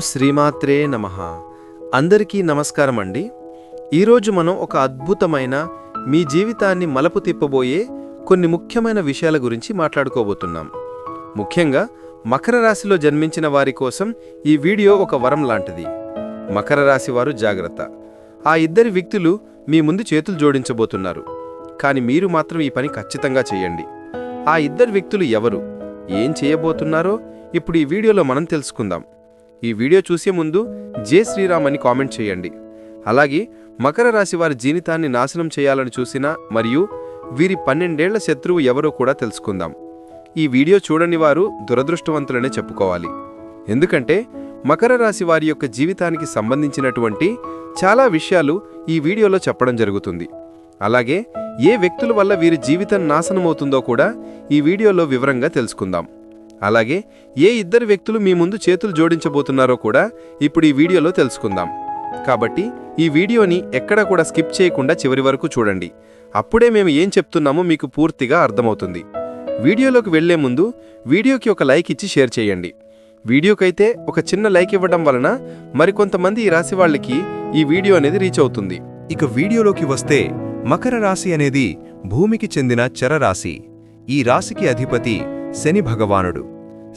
శ్రీమాత్రే నమ. అందరికీ నమస్కారం అండి ఈరోజు మనం ఒక అద్భుతమైన మీ జీవితాన్ని మలుపు తిప్పబోయే కొన్ని ముఖ్యమైన విషయాల గురించి మాట్లాడుకోబోతున్నాం. ముఖ్యంగా మకర రాశిలో జన్మించిన వారి కోసం ఈ వీడియో ఒక వరం లాంటిది. మకర రాశి వారు జాగ్రత్త. ఆ ఇద్దరి వ్యక్తులు మీ ముందు చేతులు జోడించబోతున్నారు. కానీ మీరు మాత్రం ఈ పని ఖచ్చితంగా చేయండి. ఆ ఇద్దరు వ్యక్తులు ఎవరు? ఏం చేయబోతున్నారో ఇప్పుడు ఈ వీడియోలో మనం తెలుసుకుందాం. ఈ వీడియో చూసే ముందు జే శ్రీరామ్ అని కామెంట్ చేయండి. అలాగే మకర రాశి వారి జీవితాన్ని నాశనం చేయాలని చూసినా మరియు వీరి పన్నెండేళ్ళ శత్రువు ఎవరో కూడా తెలుసుకుందాం. ఈ వీడియో చూడని వారు దురదృష్టవంతులనే చెప్పుకోవాలి. ఎందుకంటే మకర రాశి వారి యొక్క జీవితానికి సంబంధించినటువంటి చాలా విషయాలు ఈ వీడియోలో చెప్పడం జరుగుతుంది. అలాగే ఏ వ్యక్తుల వల్ల వీరి జీవితం నాశనమవుతుందో కూడా ఈ వీడియోలో వివరంగా తెలుసుకుందాం. అలాగే ఏ ఇద్దరు వ్యక్తులు మీ ముందు చేతులు జోడించబోతున్నారో కూడా ఇప్పుడు ఈ వీడియోలో తెలుసుకుందాం. కాబట్టి ఈ వీడియోని ఎక్కడా కూడా స్కిప్ చేయకుండా చివరి వరకు చూడండి. అప్పుడే మేము ఏం చెప్తున్నామో మీకు పూర్తిగా అర్థమవుతుంది. వీడియోలోకి వెళ్ళే ముందు వీడియోకి ఒక లైక్ ఇచ్చి షేర్ చేయండి. వీడియోకైతే ఒక చిన్న లైక్ ఇవ్వడం వలన మరికొంతమంది ఈ రాశి వాళ్ళకి ఈ వీడియో అనేది రీచ్ అవుతుంది. ఇక వీడియోలోకి వస్తే మకర రాశి అనేది భూమికి చెందిన చరరాశి ఈ రాశికి అధిపతి శని భగవానుడు.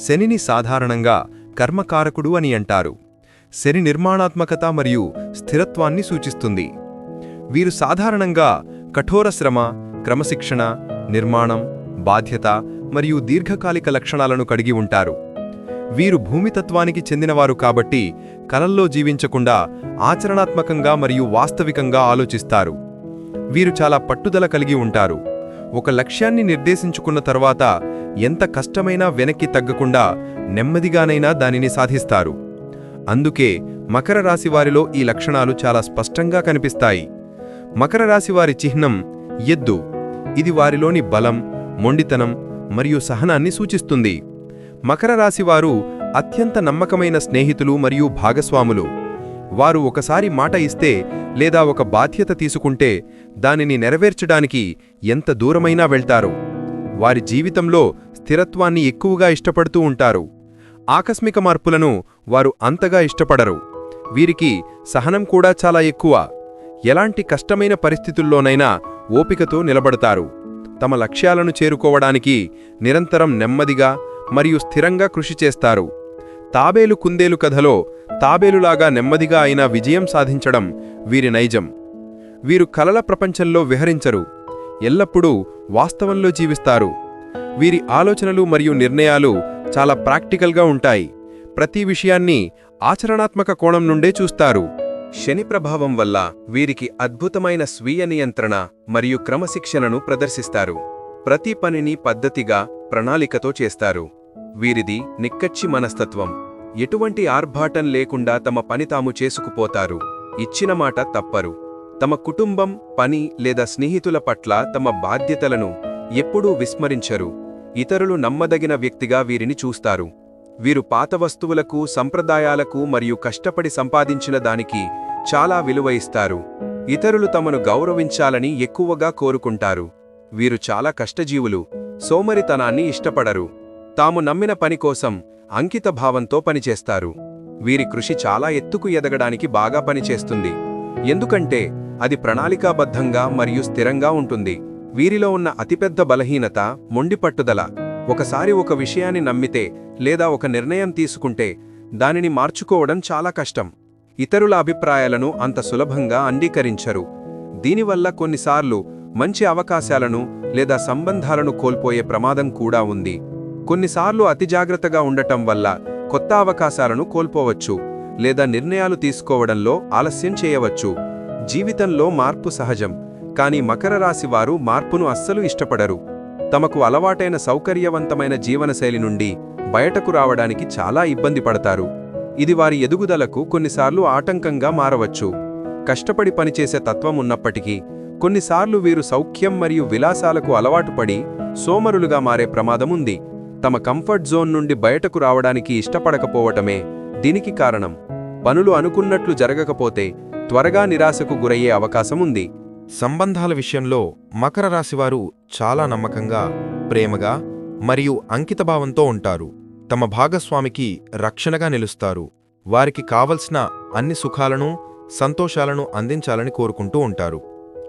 శనిని సాధారణంగా కర్మకారకుడు అని అంటారు. శని నిర్మాణాత్మకత మరియు స్థిరత్వాన్ని సూచిస్తుంది. వీరు సాధారణంగా కఠోర శ్రమ క్రమశిక్షణ నిర్మాణం బాధ్యత మరియు దీర్ఘకాలిక లక్షణాలను కలిగి ఉంటారు. వీరు భూమితత్వానికి చెందినవారు కాబట్టి కలల్లో జీవించకుండా ఆచరణాత్మకంగా మరియు వాస్తవికంగా ఆలోచిస్తారు. వీరు చాలా పట్టుదల కలిగి ఉంటారు. ఒక లక్ష్యాన్ని నిర్దేశించుకున్న తర్వాత ఎంత కష్టమైనా వెనక్కి తగ్గకుండా నెమ్మదిగానైనా దానిని సాధిస్తారు. అందుకే మకర రాశివారిలో ఈ లక్షణాలు చాలా స్పష్టంగా కనిపిస్తాయి. మకర రాశి వారి చిహ్నం ఎద్దు. ఇది వారిలోని బలం మొండితనం మరియు సహనాన్ని సూచిస్తుంది. మకర రాశివారు అత్యంత నమ్మకమైన స్నేహితులు మరియు భాగస్వాములు. వారు ఒకసారి మాట ఇస్తే లేదా ఒక బాధ్యత తీసుకుంటే దానిని నెరవేర్చడానికి ఎంత దూరమైనా వెళ్తారు. వారి జీవితంలో స్థిరత్వాన్ని ఎక్కువగా ఇష్టపడుతూ ఉంటారు. ఆకస్మిక మార్పులను వారు అంతగా ఇష్టపడరు. వీరికి సహనం కూడా చాలా ఎక్కువ. ఎలాంటి కష్టమైన పరిస్థితుల్లోనైనా ఓపికతో నిలబడతారు. తమ లక్ష్యాలను చేరుకోవడానికి నిరంతరం నెమ్మదిగా మరియు స్థిరంగా కృషి చేస్తారు. తాబేలు కుందేలు కథలో తాబేలులాగా నెమ్మదిగా అయినా విజయం సాధించడం వీరి నైజం. వీరు కలల ప్రపంచంలో విహరించరు. ఎల్లప్పుడూ వాస్తవంలో జీవిస్తారు. వీరి ఆలోచనలు మరియు నిర్ణయాలు చాలా ప్రాక్టికల్గా ఉంటాయి. ప్రతి విషయాన్ని ఆచరణాత్మక కోణం నుండే చూస్తారు. శని ప్రభావం వల్ల వీరికి అద్భుతమైన స్వీయ నియంత్రణ మరియు క్రమశిక్షణను ప్రదర్శిస్తారు. ప్రతి పనిని పద్ధతిగా ప్రణాళికతో చేస్తారు. వీరిది నిక్కచ్చి మనస్తత్వం. ఎటువంటి ఆర్భాటం లేకుండా తమ పని తాము చేసుకుపోతారు. ఇచ్చిన మాట తప్పరు. తమ కుటుంబం పని లేదా స్నేహితుల పట్ల తమ బాధ్యతలను ఎప్పుడూ విస్మరించరు. ఇతరులు నమ్మదగిన వ్యక్తిగా వీరిని చూస్తారు. వీరు పాత వస్తువులకు సంప్రదాయాలకు మరియు కష్టపడి సంపాదించిన దానికి చాలా విలువ ఇస్తారు. ఇతరులు తమను గౌరవించాలని ఎక్కువగా కోరుకుంటారు. వీరు చాలా కష్టజీవులు సోమరితనాన్ని ఇష్టపడరు. తాము నమ్మిన పని కోసం అంకితభావంతో పనిచేస్తారు. వీరి కృషి చాలా ఎత్తుకు ఎదగడానికి బాగా పనిచేస్తుంది. ఎందుకంటే అది ప్రణాళికాబద్ధంగా మరియు స్థిరంగా ఉంటుంది. వీరిలో ఉన్న అతిపెద్ద బలహీనత మొండిపట్టుదల. ఒకసారి ఒక విషయాన్ని నమ్మితే లేదా ఒక నిర్ణయం తీసుకుంటే దానిని మార్చుకోవడం చాలా కష్టం. ఇతరుల అభిప్రాయాలను అంత సులభంగా అంగీకరించరు. దీనివల్ల కొన్నిసార్లు మంచి అవకాశాలను లేదా సంబంధాలను కోల్పోయే ప్రమాదం కూడా ఉంది. కొన్నిసార్లు అతి జాగ్రత్తగా ఉండటం వల్ల కొత్త అవకాశాలను కోల్పోవచ్చు లేదా నిర్ణయాలు తీసుకోవడంలో ఆలస్యం చేయవచ్చు. జీవితంలో మార్పు సహజం. కానీ మకర రాశి వారు మార్పును అస్సలు ఇష్టపడరు. తమకు అలవాటైన సౌకర్యవంతమైన జీవనశైలి నుండి బయటకు రావడానికి చాలా ఇబ్బంది పడతారు. ఇది వారి ఎదుగుదలకు కొన్నిసార్లు ఆటంకంగా మారవచ్చు. కష్టపడి పనిచేసే తత్వం ఉన్నప్పటికీ కొన్నిసార్లు వీరు సౌఖ్యం మరియు విలాసాలకు అలవాటుపడి సోమరులుగా మారే ప్రమాదముంది తమ కంఫర్ట్ జోన్ నుండి బయటకు రావడానికి ఇష్టపడకపోవటమే దీనికి కారణం. పనులు అనుకున్నట్లు జరగకపోతే త్వరగా నిరాశకు గురయ్యే అవకాశముంది సంబంధాల విషయంలో మకర రాశివారు చాలా నమ్మకంగా ప్రేమగా మరియు అంకితభావంతో ఉంటారు. తమ భాగస్వామికి రక్షణగా నిలుస్తారు. వారికి కావలసిన అన్ని సుఖాలను సంతోషాలను అందించాలని కోరుకుంటూ ఉంటారు.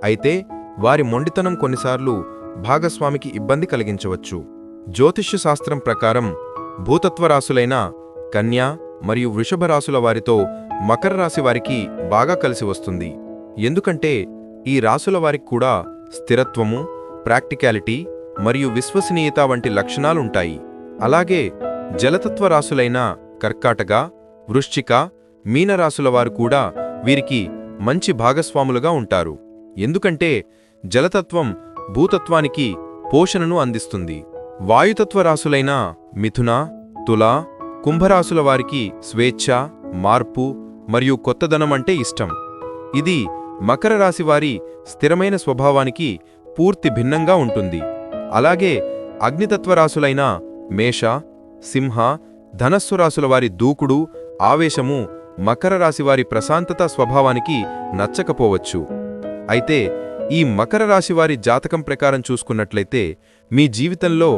అయితే వారి మొండితనం కొన్నిసార్లు భాగస్వామికి ఇబ్బంది కలిగించవచ్చు. జ్యోతిష్య శాస్త్రం ప్రకారం భూతత్వ రాసులైన కన్యా మరియు వృషభరాశుల వారితో మకర రాశి వారికి బాగా కలిసి వస్తుంది. ఎందుకంటే ఈ రాసుల వారికి కూడా స్థిరత్వము ప్రాక్టికాలిటీ మరియు విశ్వసనీయత వంటి లక్షణాలుంటాయి. అలాగే జలతత్వ రాసులైన కర్కాటక వృశ్చిక మీనరాశుల వారు కూడా వీరికి మంచి భాగస్వాములుగా ఉంటారు. ఎందుకంటే జలతత్వం భూతత్వానికి పోషణను అందిస్తుంది. వాయుతత్వ రాసులైన మిథున తుల కుంభరాశుల వారికి స్వేచ్ఛ మార్పు మరియు కొత్తదనం అంటే ఇష్టం. ఇది మకర రాశివారి స్థిరమైన స్వభావానికి పూర్తి భిన్నంగా ఉంటుంది. అలాగే అగ్నితత్వ రాశులైన మేష సింహ ధనస్సు రాసుల వారి దూకుడు ఆవేశము మకర రాశి వారి ప్రశాంతత స్వభావానికి నచ్చకపోవచ్చు. అయితే ఈ మకర రాశి వారి జాతకం ప్రకారం చూసుకున్నట్లయితే మీ జీవితంలో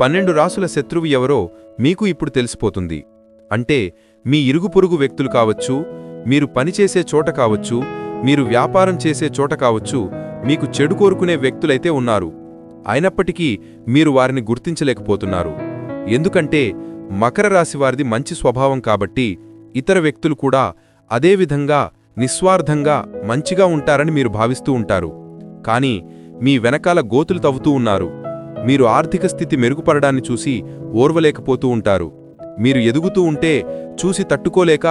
పన్నెండు రాసుల శత్రువు ఎవరో మీకు ఇప్పుడు తెలిసిపోతుంది. అంటే మీ ఇరుగు పొరుగు వ్యక్తులు కావచ్చు మీరు పనిచేసే చోట కావచ్చు మీరు వ్యాపారం చేసే చోట కావచ్చు మీకు చెడు కోరుకునే వ్యక్తులైతే ఉన్నారు. అయినప్పటికీ మీరు వారిని గుర్తించలేకపోతున్నారు. ఎందుకంటే మకర రాశి వారిది మంచి స్వభావం కాబట్టి ఇతర వ్యక్తులు కూడా అదేవిధంగా నిస్వార్థంగా మంచిగా ఉంటారని మీరు భావిస్తూ ఉంటారు. కానీ మీ వెనకాల గోతులు తవ్వుతూ ఉన్నారు. మీరు ఆర్థిక స్థితి మెరుగుపడడాన్ని చూసి ఓర్వలేకపోతూ ఉంటారు. మీరు ఎదుగుతూ ఉంటే చూసి తట్టుకోలేక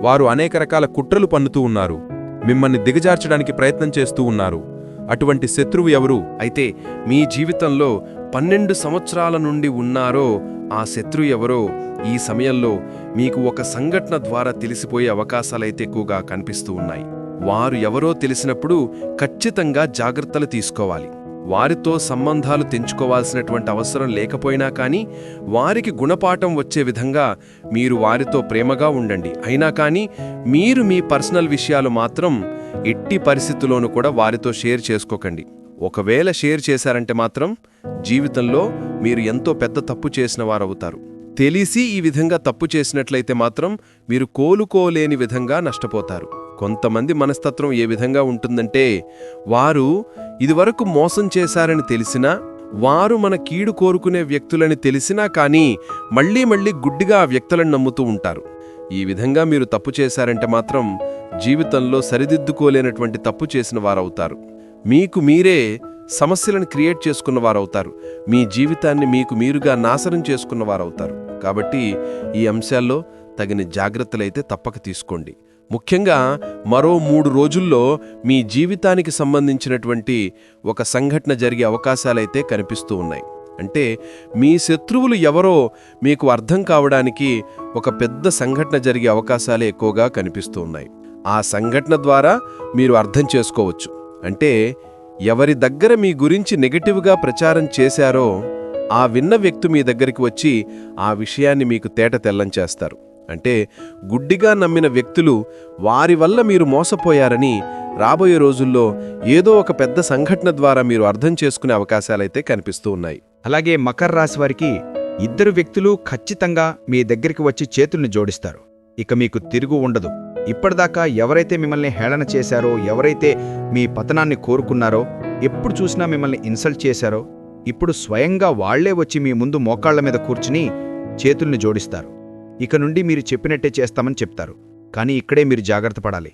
వారు అనేక రకాల కుట్రలు పన్నుతూ ఉన్నారు. మిమ్మల్ని దిగజార్చడానికి ప్రయత్నం చేస్తూ ఉన్నారు. అటువంటి శత్రువు ఎవరు? అయితే మీ జీవితంలో పన్నెండు సంవత్సరాల నుండి ఉన్నారో ఆ శత్రు ఎవరో ఈ సమయంలో మీకు ఒక సంఘటన ద్వారా తెలిసిపోయే అవకాశాలైతే ఎక్కువగా కనిపిస్తూ ఉన్నాయి. వారు ఎవరో తెలిసినప్పుడు ఖచ్చితంగా జాగ్రత్తలు తీసుకోవాలి. వారితో సంబంధాలు తెంచుకోవాల్సినటువంటి అవసరం లేకపోయినా కానీ వారికి గుణపాఠం వచ్చే విధంగా మీరు వారితో ప్రేమగా ఉండండి. అయినా కానీ మీరు మీ పర్సనల్ విషయాలు మాత్రం ఎట్టి పరిస్థితుల్లోనూ కూడా వారితో షేర్ చేసుకోకండి. ఒకవేళ షేర్ చేశారంటే మాత్రం జీవితంలో మీరు ఎంతో పెద్ద తప్పు చేసిన వారవుతారు. తెలిసి ఈ విధంగా తప్పు చేసినట్లయితే మాత్రం మీరు కోలుకోలేని విధంగా నష్టపోతారు. కొంతమంది మనస్తత్వం ఏ విధంగా ఉంటుందంటే వారు ఇదివరకు మోసం చేశారని తెలిసినా వారు మన కీడు కోరుకునే వ్యక్తులని తెలిసినా కానీ మళ్ళీ మళ్ళీ గుడ్డిగా ఆ వ్యక్తులను నమ్ముతూ ఉంటారు. ఈ విధంగా మీరు తప్పు చేశారంటే మాత్రం జీవితంలో సరిదిద్దుకోలేనటువంటి తప్పు చేసిన వారవుతారు. మీకు మీరే సమస్యలను క్రియేట్ చేసుకున్న వారవుతారు. మీ జీవితాన్ని మీకు మీరుగా నాశనం చేసుకున్న వారవుతారు. కాబట్టి ఈ అంశాల్లో తగిన జాగ్రత్తలైతే తప్పక తీసుకోండి. ముఖ్యంగా మరో మూడు రోజుల్లో మీ జీవితానికి సంబంధించినటువంటి ఒక సంఘటన జరిగే అవకాశాలైతే కనిపిస్తూ ఉన్నాయి. అంటే మీ శత్రువులు ఎవరో మీకు అర్థం కావడానికి ఒక పెద్ద సంఘటన జరిగే అవకాశాలే ఎక్కువగా కనిపిస్తూ ఉన్నాయి. ఆ సంఘటన ద్వారా మీరు అర్థం చేసుకోవచ్చు. అంటే ఎవరి దగ్గర మీ గురించి నెగటివ్గా ప్రచారం చేశారో ఆ విన్న వ్యక్తి మీ దగ్గరికి వచ్చి ఆ విషయాన్ని మీకు తేట తెల్లం చేస్తారు. అంటే గుడ్డిగా నమ్మిన వ్యక్తులు వారి వల్ల మీరు మోసపోయారని రాబోయే రోజుల్లో ఏదో ఒక పెద్ద సంఘటన ద్వారా మీరు అర్థం చేసుకునే అవకాశాలైతే కనిపిస్తూ ఉన్నాయి. అలాగే మకర రాశి వారికి ఇద్దరు వ్యక్తులు ఖచ్చితంగా మీ దగ్గరికి వచ్చి చేతుల్ని జోడిస్తారు. ఇక మీకు తిరుగు ఉండదు. ఇప్పటిదాకా ఎవరైతే మిమ్మల్ని హేళన చేశారో ఎవరైతే మీ పతనాన్ని కోరుకున్నారో ఎప్పుడు చూసినా మిమ్మల్ని ఇన్సల్ట్ చేశారో ఇప్పుడు స్వయంగా వాళ్ళే వచ్చి మీ ముందు మోకాళ్ళ మీద కూర్చుని చేతుల్ని జోడిస్తారు. ఇక నుండి మీరు చెప్పినట్టే చేస్తామని చెప్తారు. కానీ ఇక్కడే మీరు జాగ్రత్త పడాలి.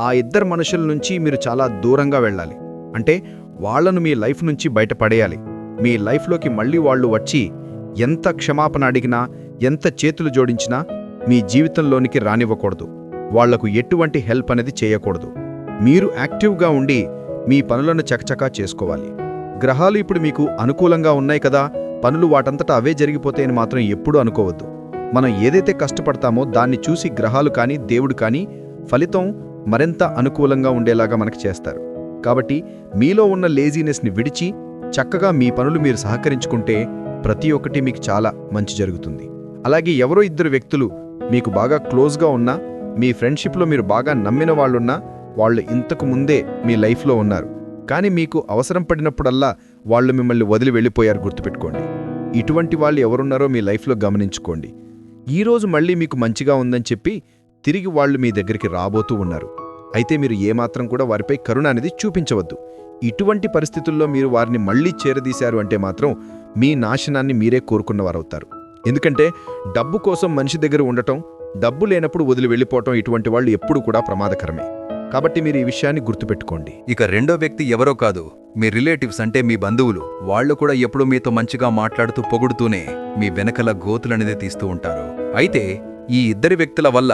ఆ ఇద్దరు మనుషుల నుంచి మీరు చాలా దూరంగా వెళ్ళాలి. అంటే వాళ్ళను మీ లైఫ్ నుంచి బయటపడేయాలి మీ లైఫ్లోకి మళ్ళీ వాళ్ళు వచ్చి ఎంత క్షమాపణ అడిగినా ఎంత చేతులు జోడించినా మీ జీవితంలోనికి రానివ్వకూడదు. వాళ్ళకు ఎటువంటి హెల్ప్ అనేది చేయకూడదు. మీరు యాక్టివ్గా ఉండి మీ పనులను చకచకా చేసుకోవాలి. గ్రహాలు ఇప్పుడు మీకు అనుకూలంగా ఉన్నాయి కదా పనులు వాటంతటా అవే జరిగిపోతాయని మాత్రం ఎప్పుడూ అనుకోవద్దు. మనం ఏదైతే కష్టపడతామో దాన్ని చూసి గ్రహాలు కానీ దేవుడు కానీ ఫలితం మరింత అనుకూలంగా ఉండేలాగా మనకు చేస్తారు. కాబట్టి మీలో ఉన్న లేజీనెస్ని విడిచి చక్కగా మీ పనులు మీరు సహకరించుకుంటే ప్రతి ఒక్కటి మీకు చాలా మంచి జరుగుతుంది. అలాగే ఎవరో ఇద్దరు వ్యక్తులు మీకు బాగా క్లోజ్గా ఉన్నా మీ ఫ్రెండ్షిప్లో మీరు బాగా నమ్మిన వాళ్ళున్నా వాళ్ళు ఇంతకు ముందే మీ లైఫ్లో ఉన్నారు. కానీ మీకు అవసరం పడినప్పుడల్లా వాళ్ళు మిమ్మల్ని వదిలి వెళ్ళిపోయారు గుర్తుపెట్టుకోండి. ఇటువంటి వాళ్ళు ఎవరున్నారో మీ లైఫ్లో గమనించుకోండి. ఈరోజు మళ్ళీ మీకు మంచిగా ఉందని చెప్పి తిరిగి వాళ్ళు మీ దగ్గరికి రాబోతూ ఉన్నారు. అయితే మీరు ఏమాత్రం కూడా వారిపై కరుణ అనేది చూపించవద్దు. ఇటువంటి పరిస్థితుల్లో మీరు వారిని మళ్ళీ చేరదీశారు అంటే మాత్రం మీ నాశనాన్ని మీరే కోరుకున్నవారవుతారు. ఎందుకంటే డబ్బు కోసం మనిషి దగ్గర ఉండటం డబ్బు లేనప్పుడు వదిలి వెళ్ళిపోవటం ఇటువంటి వాళ్ళు ఎప్పుడు కూడా ప్రమాదకరమే. కాబట్టి మీరు ఈ విషయాన్ని గుర్తుపెట్టుకోండి. ఇక రెండో వ్యక్తి ఎవరో కాదు మీ రిలేటివ్స్ అంటే మీ బంధువులు. వాళ్ళు కూడా ఎప్పుడూ మీతో మంచిగా మాట్లాడుతూ పొగుడుతూనే మీ వెనకల గోతులనేది తీస్తూ ఉంటారు. అయితే ఈ ఇద్దరి వ్యక్తుల వల్ల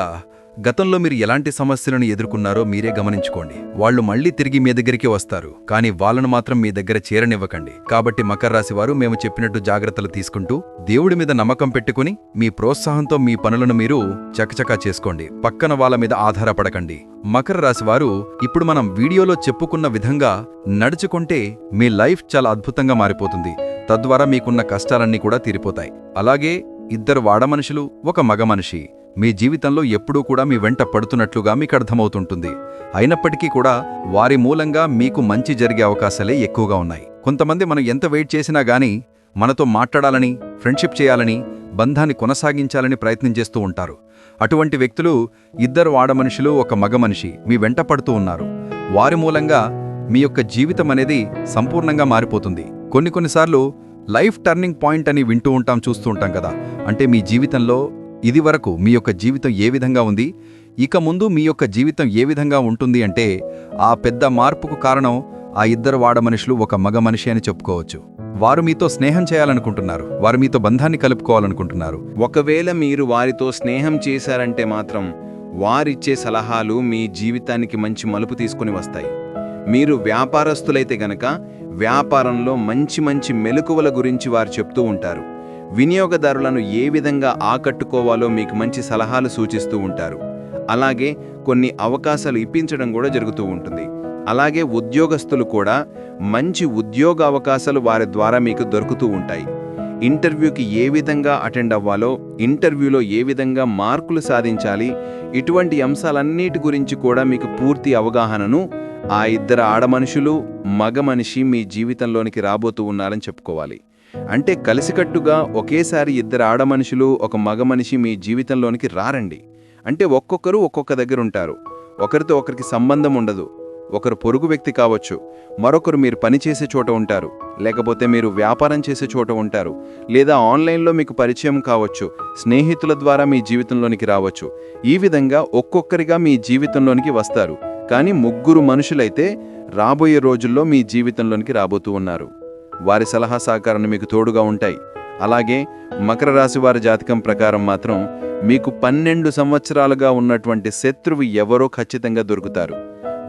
గతంలో మీరు ఎలాంటి సమస్యలను ఎదుర్కొన్నారో మీరే గమనించుకోండి. వాళ్ళు మళ్ళీ తిరిగి మీ దగ్గరికి వస్తారు. కానీ వాళ్ళను మాత్రం మీ దగ్గర చేరనివ్వకండి. కాబట్టి మకర రాశి వారు మేము చెప్పినట్టు జాగ్రత్తలు తీసుకుంటూ దేవుడి మీద నమ్మకం పెట్టుకుని మీ ప్రోత్సాహంతో మీ పనులను మీరు చకచకా చేసుకోండి. పక్కన వాళ్ళ మీద ఆధారపడకండి. మకర రాశి వారు ఇప్పుడు మనం వీడియోలో చెప్పుకున్న విధంగా నడుచుకుంటే మీ లైఫ్ చాలా అద్భుతంగా మారిపోతుంది. తద్వారా మీకున్న కష్టాలన్నీ కూడా తీరిపోతాయి. అలాగే ఇద్దరు వాడమనుషులు ఒక మగ మనిషి మీ జీవితంలో ఎప్పుడూ కూడా మీ వెంట పడుతున్నట్లుగా మీకు అర్థమవుతుంటుంది. అయినప్పటికీ కూడా వారి మూలంగా మీకు మంచి జరిగే అవకాశాలే ఎక్కువగా ఉన్నాయి. కొంతమంది మనం ఎంత వెయిట్ చేసినా గానీ మనతో మాట్లాడాలని ఫ్రెండ్షిప్ చేయాలని బంధాన్ని కొనసాగించాలని ప్రయత్నం చేస్తూ ఉంటారు. అటువంటి వ్యక్తులు ఇద్దరు ఆడమనుషులు ఒక మగ మనిషి మీ వెంట పడుతూ ఉన్నారు. వారి మూలంగా మీ యొక్క జీవితం అనేది సంపూర్ణంగా మారిపోతుంది. కొన్ని కొన్నిసార్లు లైఫ్ టర్నింగ్ పాయింట్ అని వింటూ ఉంటాం చూస్తూ ఉంటాం కదా. అంటే మీ జీవితంలో ఇది వరకు మీ యొక్క జీవితం ఏ విధంగా ఉంది? ఇక ముందు మీ యొక్క జీవితం ఏ విధంగా ఉంటుంది అంటే ఆ పెద్ద మార్పుకు కారణం ఆ ఇద్దరు వాడ మనుషులు ఒక మగ మనిషి అని చెప్పుకోవచ్చు. వారు మీతో స్నేహం చేయాలనుకుంటున్నారు. వారు మీతో బంధాన్ని కలుపుకోవాలనుకుంటున్నారు. ఒకవేళ మీరు వారితో స్నేహం చేశారంటే మాత్రం వారిచ్చే సలహాలు మీ జీవితానికి మంచి మలుపు తీసుకుని వస్తాయి. మీరు వ్యాపారస్తులైతే గనక వ్యాపారంలో మంచి మంచి మెలకువల గురించి వారు చెప్తూ ఉంటారు. వినియోగదారులను ఏ విధంగా ఆకట్టుకోవాలో మీకు మంచి సలహాలు సూచిస్తూ ఉంటారు. అలాగే కొన్ని అవకాశాలు ఇప్పించడం కూడా జరుగుతూ ఉంటుంది. అలాగే ఉద్యోగస్తులు కూడా మంచి ఉద్యోగ అవకాశాలు వారి ద్వారా మీకు దొరుకుతూ ఉంటాయి. ఇంటర్వ్యూకి ఏ విధంగా అటెండ్ అవ్వాలో ఇంటర్వ్యూలో ఏ విధంగా మార్కులు సాధించాలి ఇటువంటి అంశాలన్నిటి గురించి కూడా మీకు పూర్తి అవగాహనను ఆ ఇద్దరు ఆడమనుషులు మగ మనిషి మీ జీవితంలోనికి రాబోతూ ఉన్నారని చెప్పుకోవాలి. అంటే కలిసికట్టుగా ఒకేసారి ఇద్దరు ఆడమనుషులు ఒక మగ మనిషి మీ జీవితంలోనికి రారండి. అంటే ఒక్కొక్కరు ఒక్కొక్క దగ్గర ఉంటారు. ఒకరితో ఒకరికి సంబంధం ఉండదు. ఒకరు పొరుగు వ్యక్తి కావచ్చు. మరొకరు మీరు పనిచేసే చోట ఉంటారు. లేకపోతే మీరు వ్యాపారం చేసే చోట ఉంటారు. లేదా ఆన్లైన్లో మీకు పరిచయం కావచ్చు. స్నేహితుల ద్వారా మీ జీవితంలోనికి రావచ్చు. ఈ విధంగా ఒక్కొక్కరిగా మీ జీవితంలోనికి వస్తారు. కానీ ముగ్గురు మనుషులైతే రాబోయే రోజుల్లో మీ జీవితంలోనికి రాబోతూ ఉన్నారు. వారి సలహా సహకారాన్ని మీకు తోడుగా ఉంటాయి. అలాగే మకర రాశి వారి జాతకం ప్రకారం మాత్రం మీకు పన్నెండు సంవత్సరాలుగా ఉన్నటువంటి శత్రువు ఎవరో ఖచ్చితంగా దొరుకుతారు.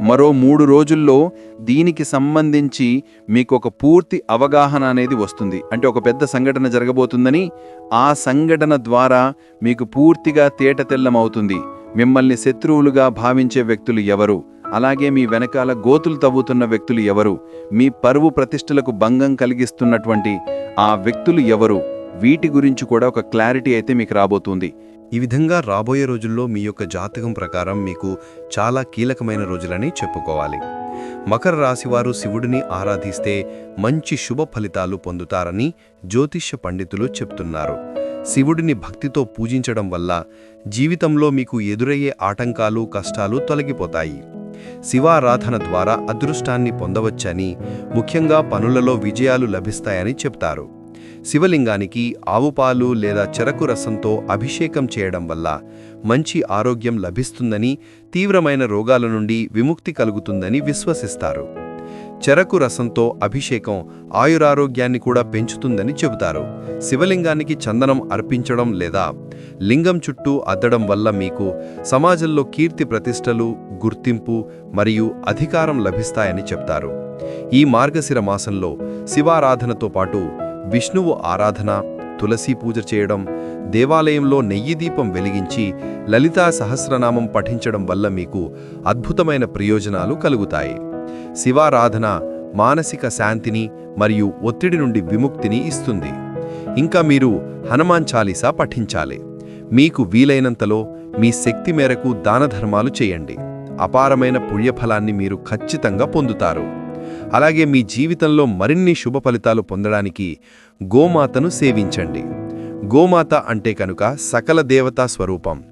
మరో మూడు రోజుల్లో దీనికి సంబంధించి మీకు ఒక పూర్తి అవగాహన అనేది వస్తుంది. అంటే ఒక పెద్ద సంఘటన జరగబోతుందని ఆ సంఘటన ద్వారా మీకు పూర్తిగా తేటతెల్లమవుతుంది. మిమ్మల్ని శత్రువులుగా భావించే వ్యక్తులు ఎవరు? అలాగే మీ వెనకాల గోతులు తవ్వుతున్న వ్యక్తులు ఎవరు? మీ పరువు ప్రతిష్టలకు భంగం కలిగిస్తున్నటువంటి ఆ వ్యక్తులు ఎవరు? వీటి గురించి కూడా ఒక క్లారిటీ అయితే మీకు రాబోతుంది. ఈ విధంగా రాబోయే రోజుల్లో మీ యొక్క జాతకం ప్రకారం మీకు చాలా కీలకమైన రోజులని చెప్పుకోవాలి. మకర రాశివారు శివుడిని ఆరాధిస్తే మంచి శుభ ఫలితాలు పొందుతారని జ్యోతిష్య పండితులు చెప్తున్నారు. శివుడిని భక్తితో పూజించడం వల్ల జీవితంలో మీకు ఎదురయ్యే ఆటంకాలు కష్టాలు తొలగిపోతాయి. శివారాధన ద్వారా అదృష్టాన్ని పొందవచ్చని ముఖ్యంగా పనులలో విజయాలు లభిస్తాయని చెప్తారు. శివలింగానికి ఆవుపాలు లేదా చెరకు రసంతో అభిషేకం చేయడం వల్ల మంచి ఆరోగ్యం లభిస్తుందని తీవ్రమైన రోగాల నుండి విముక్తి కలుగుతుందని విశ్వసిస్తారు. చెరకు రసంతో అభిషేకం ఆయురారోగ్యాన్ని కూడా పెంచుతుందని చెబుతారు. శివలింగానికి చందనం అర్పించడం లేదా లింగం చుట్టూ అద్దడం వల్ల మీకు సమాజంలో కీర్తి ప్రతిష్టలు గుర్తింపు మరియు అధికారం లభిస్తాయని చెప్తారు. ఈ మార్గశిర మాసంలో శివారాధనతో పాటు విష్ణువు ఆరాధన తులసి పూజ చేయడం దేవాలయంలో నెయ్యి దీపం వెలిగించి లలితా సహస్రనామం పఠించడం వల్ల మీకు అద్భుతమైన ప్రయోజనాలు కలుగుతాయి. శివారాధన మానసిక శాంతిని మరియు ఒత్తిడి నుండి విముక్తిని ఇస్తుంది. ఇంకా మీరు హనుమాన్ చాలీసా పఠించాలి. మీకు వీలైనంతలో మీ శక్తి మేరకు దానధర్మాలు చేయండి. అపారమైన పుణ్యఫలాన్ని మీరు ఖచ్చితంగా పొందుతారు. అలాగే మీ జీవితంలో మరిన్ని శుభ ఫలితాలు పొందడానికి గోమాతను సేవించండి. గోమాత అంటే కనుక సకల దేవతా స్వరూపం.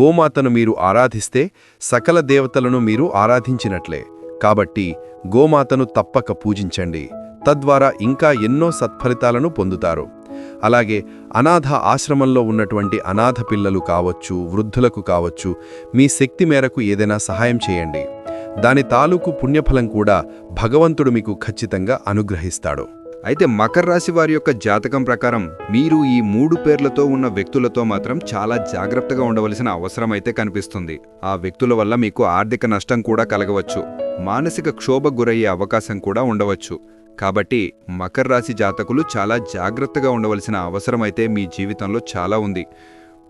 గోమాతను మీరు ఆరాధిస్తే సకల దేవతలను మీరు ఆరాధించినట్లే. కాబట్టి గోమాతను తప్పక పూజించండి. తద్వారా ఇంకా ఎన్నో సత్ఫలితాలను పొందుతారు. అలాగే అనాథ ఆశ్రమంలో ఉన్నటువంటి అనాథ పిల్లలు కావచ్చు వృద్ధులకు కావచ్చు మీ శక్తి మేరకు ఏదైనా సహాయం చేయండి. దాని తాలూకు పుణ్యఫలం కూడా భగవంతుడు మీకు ఖచ్చితంగా అనుగ్రహిస్తాడు. అయితే మకర రాశి వారి యొక్క జాతకం ప్రకారం మీరు ఈ మూడు పేర్లతో ఉన్న వ్యక్తులతో మాత్రం చాలా జాగ్రత్తగా ఉండవలసిన అవసరం అయితే కనిపిస్తుంది. ఆ వ్యక్తుల వల్ల మీకు ఆర్థిక నష్టం కూడా కలగవచ్చు. మానసిక క్షోభ గురయ్యే అవకాశం కూడా ఉండవచ్చు. కాబట్టి మకర రాశి జాతకులు చాలా జాగ్రత్తగా ఉండవలసిన అవసరమైతే మీ జీవితంలో చాలా ఉంది.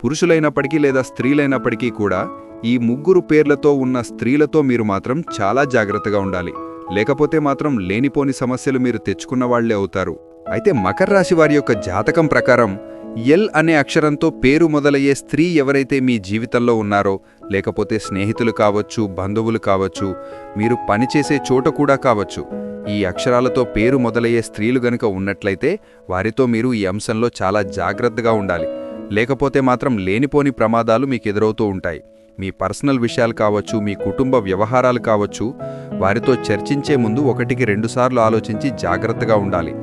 పురుషులైనప్పటికీ లేదా స్త్రీలైనప్పటికీ కూడా ఈ ముగ్గురు పేర్లతో ఉన్న స్త్రీలతో మీరు మాత్రం చాలా జాగ్రత్తగా ఉండాలి. లేకపోతే మాత్రం లేనిపోని సమస్యలు మీరు తెచ్చుకున్న వాళ్ళే అవుతారు. అయితే మకర రాశి వారి యొక్క జాతకం ప్రకారం ఎల్ అనే అక్షరంతో పేరు మొదలయ్యే స్త్రీ ఎవరైతే మీ జీవితంలో ఉన్నారో లేకపోతే స్నేహితులు కావచ్చు బంధువులు కావచ్చు మీరు పనిచేసే చోట కూడా కావచ్చు ఈ అక్షరాలతో పేరు మొదలయ్యే స్త్రీలు గనుక ఉన్నట్లయితే వారితో మీరు ఈ అంశంలో చాలా జాగ్రత్తగా ఉండాలి. లేకపోతే మాత్రం లేనిపోని ప్రమాదాలు మీకు ఎదురవుతూ ఉంటాయి. మీ పర్సనల్ విషయాలు కావచ్చు మీ కుటుంబ వ్యవహారాలు కావచ్చు వారితో చర్చించే ముందు ఒకటికి రెండుసార్లు ఆలోచించి జాగ్రత్తగా ఉండాలి.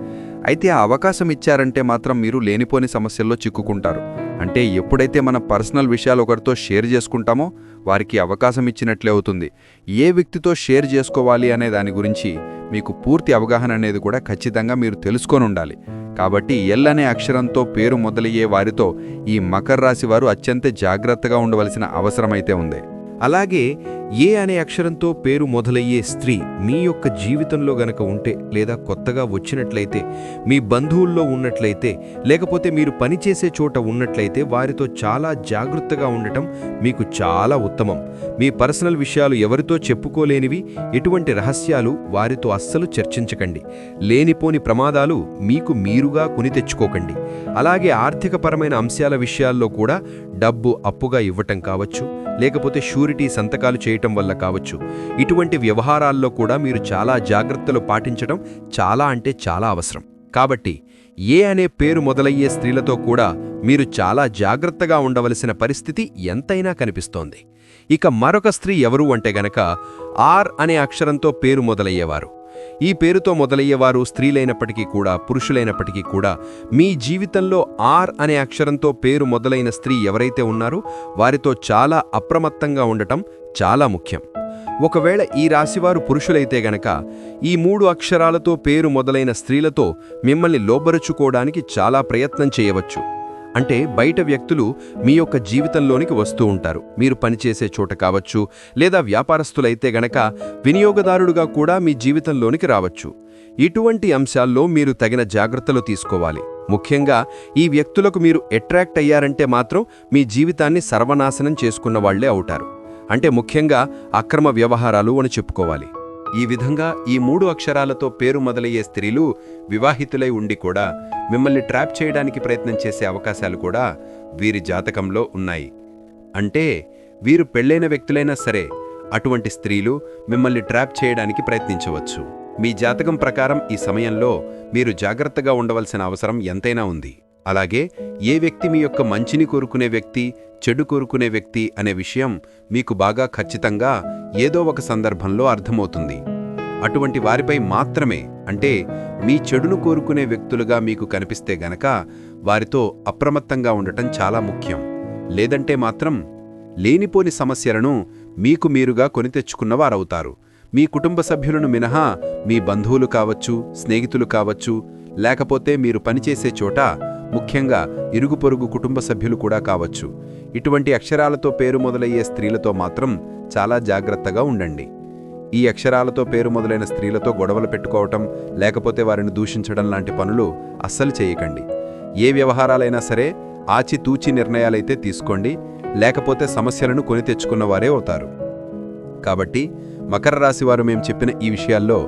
అయితే ఆ అవకాశం ఇచ్చారంటే మాత్రం మీరు లేనిపోని సమస్యల్లో చిక్కుకుంటారు. అంటే ఎప్పుడైతే మన పర్సనల్ విషయాలు ఒకరితో షేర్ చేసుకుంటామో వారికి అవకాశం ఇచ్చినట్లే అవుతుంది. ఏ వ్యక్తితో షేర్ చేసుకోవాలి అనే దాని గురించి మీకు పూర్తి అవగాహన అనేది కూడా ఖచ్చితంగా మీరు తెలుసుకొని ఉండాలి. కాబట్టి ఎల్ అనే అక్షరంతో పేరు మొదలయ్యే వారితో ఈ మకర రాశి వారు అత్యంత జాగ్రత్తగా ఉండవలసిన అవసరమైతే ఉంది. అలాగే ఏ అనే అక్షరంతో పేరు మొదలయ్యే స్త్రీ మీ యొక్క జీవితంలో గనక ఉంటే లేదా కొత్తగా వచ్చినట్లయితే మీ బంధువుల్లో ఉన్నట్లయితే లేకపోతే మీరు పనిచేసే చోట ఉన్నట్లయితే వారితో చాలా జాగ్రత్తగా ఉండటం మీకు చాలా ఉత్తమం. మీ పర్సనల్ విషయాలు ఎవరితో చెప్పుకోలేనివి ఎటువంటి రహస్యాలు వారితో అస్సలు చర్చించకండి. లేనిపోని ప్రమాదాలు మీకు మీరుగా కొని తెచ్చుకోకండి. అలాగే ఆర్థికపరమైన అంశాల విషయాల్లో కూడా డబ్బు అప్పుగా ఇవ్వటం కావచ్చు. లేకపోతే షూరిటీ సంతకాలు చేయటం వల్ల కావచ్చు. ఇటువంటి వ్యవహారాల్లో కూడా మీరు చాలా జాగ్రత్తలు పాటించడం చాలా అంటే చాలా అవసరం. కాబట్టి ఏ అనే పేరు మొదలయ్యే స్త్రీలతో కూడా మీరు చాలా జాగ్రత్తగా ఉండవలసిన పరిస్థితి ఎంతైనా కనిపిస్తోంది. ఇక మరొక స్త్రీ ఎవరు అంటే గనక ఆర్ అనే అక్షరంతో పేరు మొదలయ్యేవారు. ఈ పేరుతో మొదలయ్యేవారు స్త్రీలైనప్పటికీ కూడా పురుషులైనప్పటికీ కూడా మీ జీవితంలో ఆర్ అనే అక్షరంతో పేరు మొదలైన స్త్రీ ఎవరైతే ఉన్నారో వారితో చాలా అప్రమత్తంగా ఉండటం చాలా ముఖ్యం. ఒకవేళ ఈ రాశివారు పురుషులైతే గనక ఈ మూడు అక్షరాలతో పేరు మొదలైన స్త్రీలతో మిమ్మల్ని లోబరుచుకోవడానికి చాలా ప్రయత్నం చేయవచ్చు. అంటే బయట వ్యక్తులు మీ యొక్క జీవితంలోనికి వస్తూ ఉంటారు. మీరు పనిచేసే చోట కావచ్చు లేదా వ్యాపారస్తులైతే గనక వినియోగదారుడుగా కూడా మీ జీవితంలోనికి రావచ్చు. ఇటువంటి అంశాల్లో మీరు తగిన జాగ్రత్తలు తీసుకోవాలి. ముఖ్యంగా ఈ వ్యక్తులకు మీరు అట్రాక్ట్ అయ్యారంటే మాత్రం మీ జీవితాన్ని సర్వనాశనం చేసుకున్న వాళ్ళే అవుతారు. అంటే ముఖ్యంగా అక్రమ వ్యవహారాలు అని చెప్పుకోవాలి. ఈ విధంగా ఈ మూడు అక్షరాలతో పేరు మొదలయ్యే స్త్రీలు వివాహితులై ఉండి కూడా మిమ్మల్ని ట్రాప్ చేయడానికి ప్రయత్నం చేసే అవకాశాలు కూడా వీరి జాతకంలో ఉన్నాయి. అంటే వీరు పెళ్ళైన వ్యక్తులైనా సరే అటువంటి స్త్రీలు మిమ్మల్ని ట్రాప్ చేయడానికి ప్రయత్నించవచ్చు. మీ జాతకం ప్రకారం ఈ సమయంలో మీరు జాగ్రత్తగా ఉండవలసిన అవసరం ఎంతైనా ఉంది. అలాగే ఏ వ్యక్తి మీ యొక్క మంచిని కోరుకునే వ్యక్తి చెడు కోరుకునే వ్యక్తి అనే విషయం మీకు బాగా ఖచ్చితంగా ఏదో ఒక సందర్భంలో అర్థమవుతుంది. అటువంటి వారిపై మాత్రమే అంటే మీ చెడును కోరుకునే వ్యక్తులుగా మీకు కనిపిస్తే గనక వారితో అప్రమత్తంగా ఉండటం చాలా ముఖ్యం. లేదంటే మాత్రం లేనిపోని సమస్యలను మీకు మీరుగా కొని తెచ్చుకున్నవారవుతారు. మీ కుటుంబ సభ్యులను మినహా మీ బంధువులు కావచ్చు స్నేహితులు కావచ్చు లేకపోతే మీరు పనిచేసే చోట ముఖ్యంగా ఇరుగు పొరుగు కుటుంబ సభ్యులు కూడా కావచ్చు. ఇటువంటి అక్షరాలతో పేరు మొదలయ్యే స్త్రీలతో మాత్రం చాలా జాగ్రత్తగా ఉండండి. ఈ అక్షరాలతో పేరు మొదలైన స్త్రీలతో గొడవలు పెట్టుకోవటం లేకపోతే వారిని దూషించడం లాంటి పనులు అస్సలు చేయకండి. ఏ వ్యవహారాలైనా సరే ఆచితూచి నిర్ణయాలైతే తీసుకోండి లేకపోతే సమస్యలను కొని తెచ్చుకున్నవారే అవుతారు. కాబట్టి మకర రాశి వారు మేము చెప్పిన ఈ విషయాల్లో